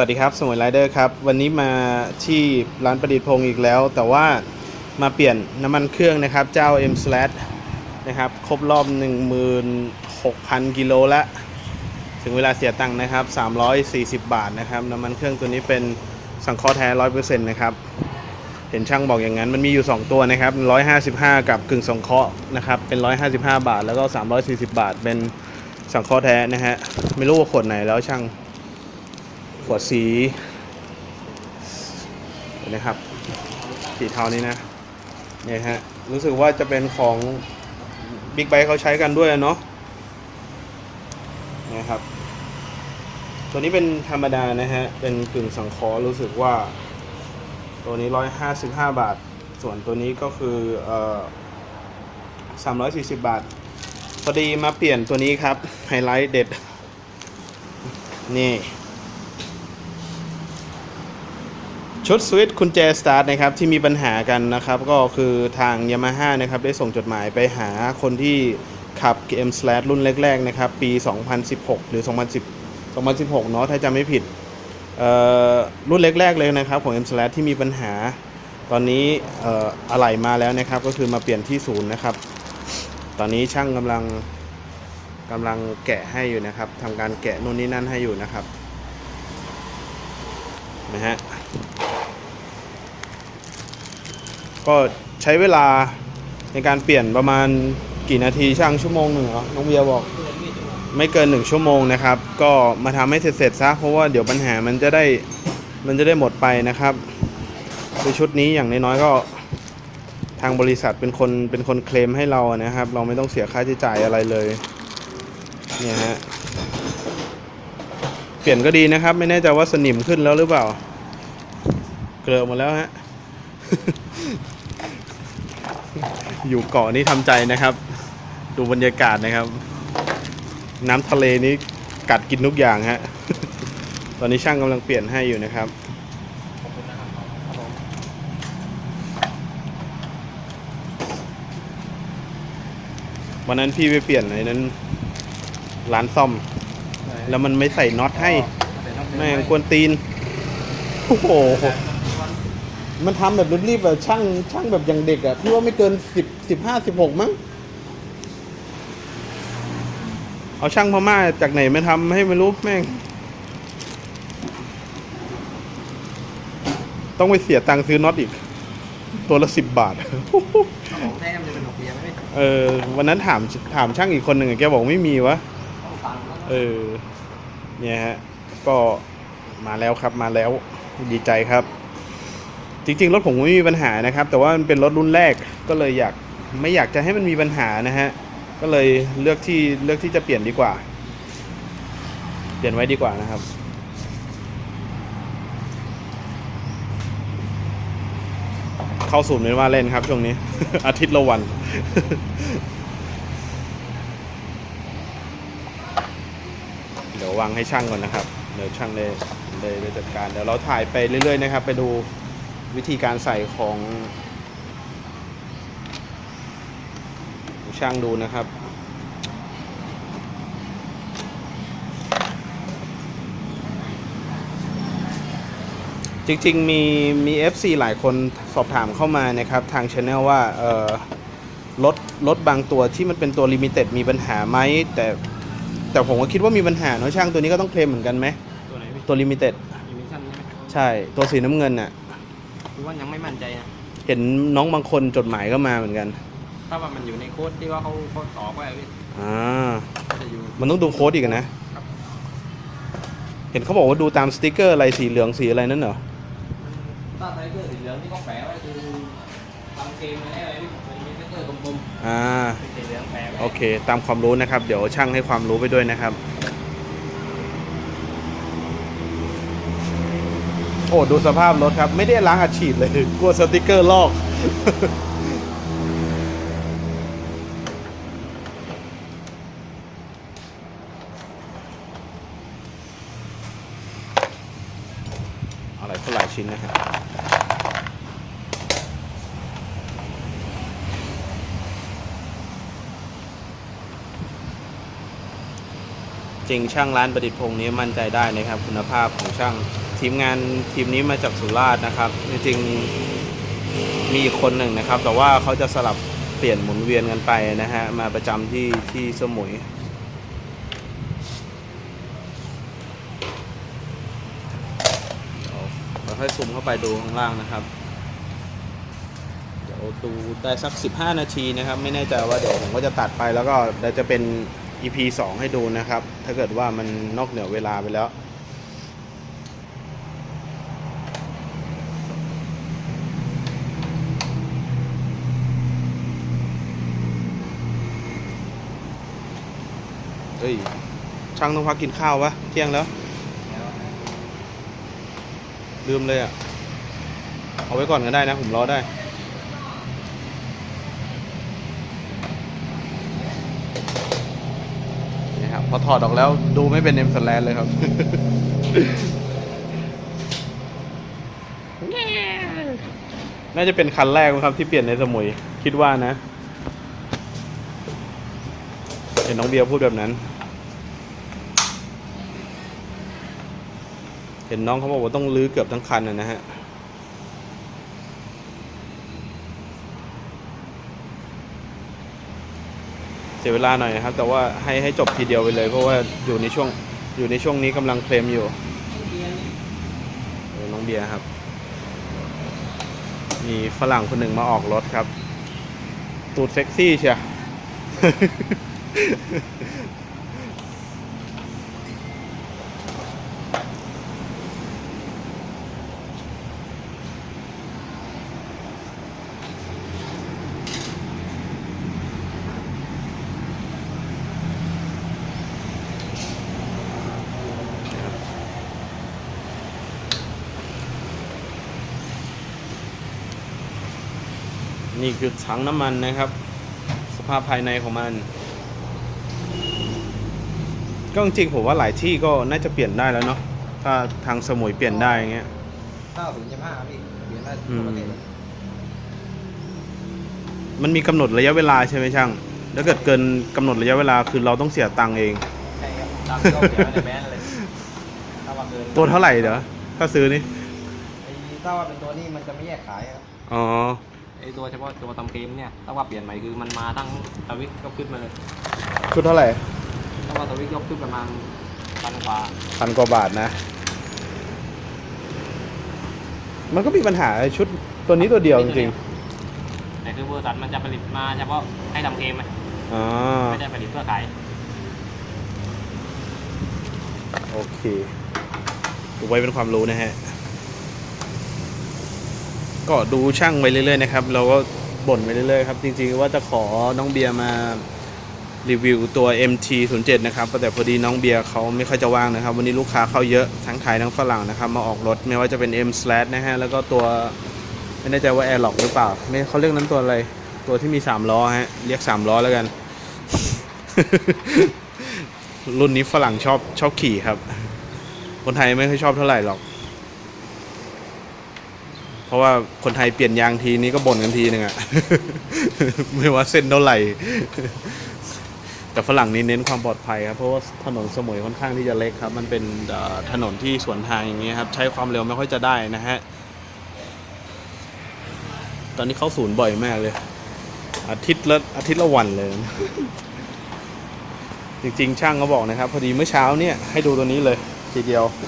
วัสดีครับสมุยไรเดอร์ครับวันนี้มาที่ร้านประดิษฐ์พงศ์อีกแล้ว แต่ว่ามาเปลี่ยนน้ำมันเครื่องนะครับ เจ้า M slash นะครับครบรอบ 16,000 กิโลแล้วถึงเวลาเสียตังค์นะครับ 340 บาทนะครับน้ำมันเครื่องตัวนี้เป็นสังเคราะห์แท้ 100%นะครับเห็นช่างบอกอย่างนั้นมันมีอยู่ 2 ตัวนะครับ 155 กับกึ่งสังเคราะห์นะครับเป็น 155 บาท แล้วก็ 340 บาท เป็นสังเคราะห์แท้นะฮะไม่รู้ว่าขวดไหนแล้วช่าง ขวดสีเห็นะครับ สีเทานี้นะเนี่ยฮะรู้สึกว่าจะเป็นของบิ๊กไบค์เขาใช้กันด้วยอะเนาะนะครับ ตัวนี้เป็นธรรมดานะฮะ เป็นกึ่งสังเคราะห์รู้สึกว่า ตัวนี้155บาท ส่วนตัวนี้ก็คือเอ่อ340บาท พอดีมาเปลี่ยนตัวนี้ครับ ไฮไลท์เด็ด นี่ ชุดสวิตช์กุญแจสตาร์ทนะครับที่มีปัญหากันนะครับ ก็คือทาง Yamaha นะครับได้ส่งจดหมายไปหาคนที่ขับ M Slash รุ่นแรก ๆ นะครับ ปี 2016 หรือ 2010 2016 เนาะถ้าจำไม่ผิดรุ่นแรก ๆ เลยนะครับ ของ M Slash ที่มีปัญหา ตอนนี้เอ่ออะไหล่มาแล้วนะครับ ก็คือมาเปลี่ยนที่ศูนย์นะครับ ตอนนี้ช่างกำลังกำลังแกะให้อยู่นะครับทำการแกะนู่นนี่นั่นให้อยู่นะครับนะฮะ ก็ใช้เวลาในการเปลี่ยนประมาณกี่นาทีช่างชั่วโมงหนึ่งเหรอน้องเบียร์บอก ไม่เกินหนึ่งชั่วโมงนะครับ ก็มาทำให้เสร็จๆซะเพราะว่าเดี๋ยวปัญหามันจะได้มันจะได้หมดไปนะครับคือชุดนี้อย่างน้อยๆก็ทางบริษัทเป็นคนเป็นคนเคลมให้เรานะครับ เราไม่ต้องเสียค่าใช้จ่ายอะไรเลยเนี่ยฮะเปลี่ยนก็ดีนะครับ ไม่แน่ใจว่าสนิมขึ้นแล้วหรือเปล่า เกลือหมดแล้วฮะ อยู่เกาะนี้ทำใจนะครับ ดูบรรยากาศนะครับ น้ำทะเลนี้กัดกินทุกอย่างฮะ ตอนนี้ช่างกำลังเปลี่ยนให้อยู่นะครับวันนั้นพี่ไปเปลี่ยนไอ้นั้น ร้านซ่อม แล้วมันไม่ใส่น็อตให้ แม่งกวนตีน โอ้โห มันทำแบบรีบๆแบบช่างช่างแบบอย่างเด็กอะพี่ว่าไม่เกินสิบสิบห้าสิบหกมั้งเอาช่างพม่าจากไหนมาทำให้ไม่รู้แม่ง ต้องไปเสียตังค์ซื้อน็อตอีก ตัวละสิบบาทของแท้มันจะเป็นหกเบียร์ไหมเออ วันนั้นถามถามช่างอีกคนหนึ่งอะแกบอกไม่มีวะต้องฟังแล้วเออ เนี่ยฮะ ก็มาแล้วครับมาแล้ว ดีใจครับ จริงๆ รถผมไม่มีปัญหานะครับ แต่ว่ามันเป็นรถรุ่นแรกก็เลยอยากไม่อยากจะให้มันมีปัญหานะฮะก็เลยเลือกที่เลือกที่จะเปลี่ยนดีกว่า เปลี่ยนไว้ดีกว่านะครับ เข้าศูนย์เป็นว่าเล่นครับช่วงนี้ อาทิตย์ละวัน เดี๋ยววางให้ช่างก่อนนะครับ เดี๋ยวช่างได้ได้จัดการ เดี๋ยวเราถ่ายไปเรื่อยๆนะครับ ไปดู วิธีการใส่ของของช่างดูนะครับ จริงๆ มีมี FC หลายคนสอบถามเข้ามานะครับ ทางช anel ว่าเออรถรถบางตัวที่มันเป็นตัวลิมิเต็ดมีปัญหาไหมแต่แต่ผมก็คิดว่ามีปัญหาเนอะช่างตัวนี้ก็ต้องเคลมเหมือนกันไหมตัวไหนพี่ตัวลิมิเต็ดยูนิชั่นใช่ไหมใช่ ตัวสีน้ำเงินน่ะ คือว่ายังไม่มั่นใจนะเห็นน้องบางคนจดหมายก็มาเหมือนกัน ถ้าว่ามันอยู่ในโค้ดที่ว่าเขาเขาต่อไว้อะพี่อ่า ก็จะอยู่ มันต้องดูโค้ดอีกอะนะเห็นเขาบอกว่าดูตามสติกเกอร์อะไรสีเหลืองสีอะไรนั่นเหรอ ถ้าไทเกอร์สีเหลืองที่เขาแปะไว้คือทำเกมอะไรอะไรพี่มันมีไทเกอร์กลมอ่า ๆเป็นสีเหลืองแปะไว้ โอเค ตามความรู้นะครับ เดี๋ยวช่างให้ความรู้ไปด้วยนะครับ โอ้ดูสภาพรถครับ ไม่ได้ล้างอัดฉีดเลย กลัวสติกเกอร์ลอกอะไรก็หร่ชิ้นนะครับ จริงช่างร้านประดิษฐ์พงษ์นี้มั่นใจได้นะครับ คุณภาพของช่างทีมงานทีมนี้มาจากสุราษฎร์นะครับ จริงๆมีคนหนึ่งนะครับ แต่ว่าเขาจะสลับเปลี่ยนหมุนเวียนกันไปนะฮะมาประจำที่ที่สมุยเดี๋ยวเราค่อยซูมเข้าไปดูข้างล่างนะครับเดี๋ยวดูได้สัก 15 นาทีนะครับ ไม่แน่ใจว่าเดี๋ยวผมก็จะตัดไปแล้วก็เดี๋ยวจะเป็น EP 2 ให้ดูนะครับ ถ้าเกิดว่ามันนอกเหนือเวลาไปแล้ว เฮ้ย ช่างต้องพักกินข้าววะ เที่ยงแล้ว ลืมเลยอะ เอาไว้ก่อนก็ได้นะ ผมรอได้ พอถอดออกแล้วดูไม่เป็นเอ็มสแลนเลยครับ น่าจะเป็นคันแรกครับที่เปลี่ยนในสมุย คิดว่านะ เห็นน้องเบียร์พูดแบบนั้น เห็นน้องเขาบอกว่าต้องลื้อเกือบทั้งคันนะฮะ เสียเวลาหน่อยนะครับ แต่ว่าให้ให้จบทีเดียวไปเลย เพราะว่าอยู่ในช่วงอยู่ในช่วงนี้กำลังเคลมอยู่น้องเบียร์ครับ มีฝรั่งคนหนึ่งมาออกรถครับ ตูดเซ็กซี่เชีย นี่คือถังน้ำมันนะครับ สภาพภายในของมัน ก็จริงๆผมว่าหลายที่ก็น่าจะเปลี่ยนได้แล้วเนาะถ้าทางสมุยเปลี่ยนได้อย่างเงี้ยห้าศูนย์ยี่ห้าพี่เปลี่ยนได้อืทั่มวประเทศเลยมันมีกำหนดระยะเวลาใช่ไหมช่างถ้าเกิดเกินกำหนดระยะเวลาคือเราต้องเสียตังค์เองใช่ครับตามที่เราเขียนไว้ในแมสเลยถ้าว่าเกินตัวเท่าไหร่เดี๋ยวถ้าซื้อนี่ไอ้ถ้าว่าเป็นตัวนี้มันจะไม่แยกขายครับอ๋อ ไอ้ตัวเฉพาะตัวทำเกมเนี่ยถ้าว่าเปลี่ยนใหม่คือมันมาตั้งสวิตช์ก็ขึ้นมาเลยชุดเท่าไหร่ถ้าว่าสวิตช์ยกขึ้นประมาณพันกว่าพันกว่าบาทนะ มันก็มีปัญหาชุดตัวนี้ตัวเดียวจริงแต่คือบริษัทมันจะผลิตมาเฉพาะให้ทำเกมไหมๆอ๋อไม่ได้ผลิตเพื่อขายโอเคดูไว้เป็นความรู้นะฮะ ก็ดูช่างไปเรื่อยๆนะครับเราก็บ่นไปเรื่อยๆครับจริงๆว่าจะขอน้องเบียร์มารีวิวตัว MT07 นะครับแต่พอดีน้องเบียร์เขาไม่ค่อยจะว่างนะครับ วันนี้ลูกค้าเข้าเยอะทั้งไทยทั้งฝรั่งนะครับ มาออกรถไม่ว่าจะเป็น M slash นะฮะแล้วก็ตัวไม่แน่ใจว่า Airlock หรือเปล่า ไม่เขาเรียกนั้นตัวอะไร ตัวที่มี 3 ล้อฮะเรียก 3 ล้อแล้วกัน รุ่นนี้ฝรั่งชอบชอบขี่ครับ คนไทยไม่ค่อยชอบเท่าไหร่หรอก เพราะว่าคนไทยเปลี่ยนยางทีนี้ก็บ่นกันทีหนึ่งอะ ไม่ว่าเส้นเท่าไหร่ แต่ฝรั่งนี่เน้นความปลอดภัยครับ เพราะว่าถนนสมุยค่อนข้างที่จะเล็กครับ มันเป็นถนนที่สวนทางอย่างเงี้ยครับ ใช้ความเร็วไม่ค่อยจะได้นะฮะ ตอนนี้เข้าศูนย์บ่อยมากเลย อาทิตย์ละอาทิตย์ละวันเลย จริงๆ ช่างเขาบอกนะครับ พอดีเมื่อเช้าเนี่ยให้ดูตัวนี้เลยทีเดียว